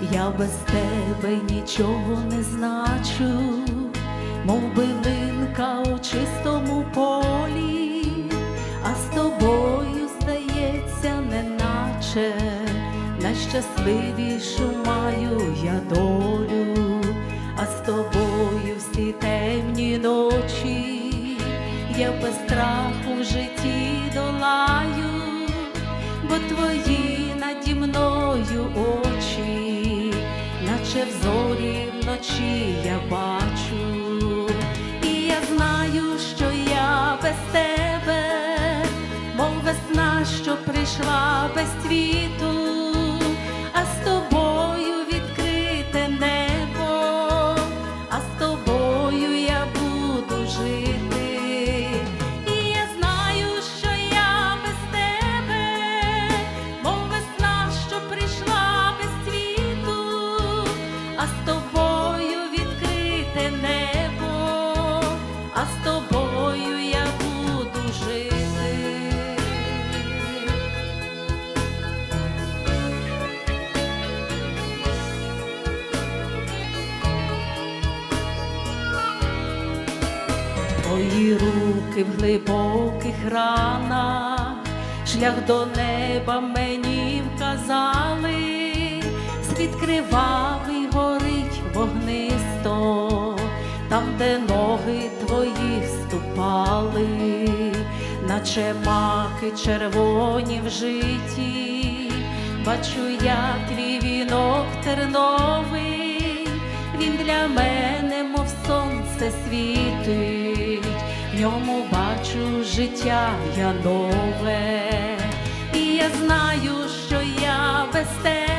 Я без тебе нічого не значу, мов билинка у чистому полі, а з тобою здається, неначе найщасливішу маю я долю, а з тобою всі темні ночі, я без страху в житті долаю, бо твої наді мною очі, наче в зорі вночі я бачу, і я знаю, що я без тебе, мов весна, що прийшла без цвіту, Твої руки в глибоких ранах, шлях до неба мені вказали, світ кривавий горить вогнисто, там, де ноги твої ступали, наче маки червоні в житті, бачу я твій вінок терновий, він для мене, мов сонце світить, в ньому бачу життя я нове, і я знаю, що я без тебе,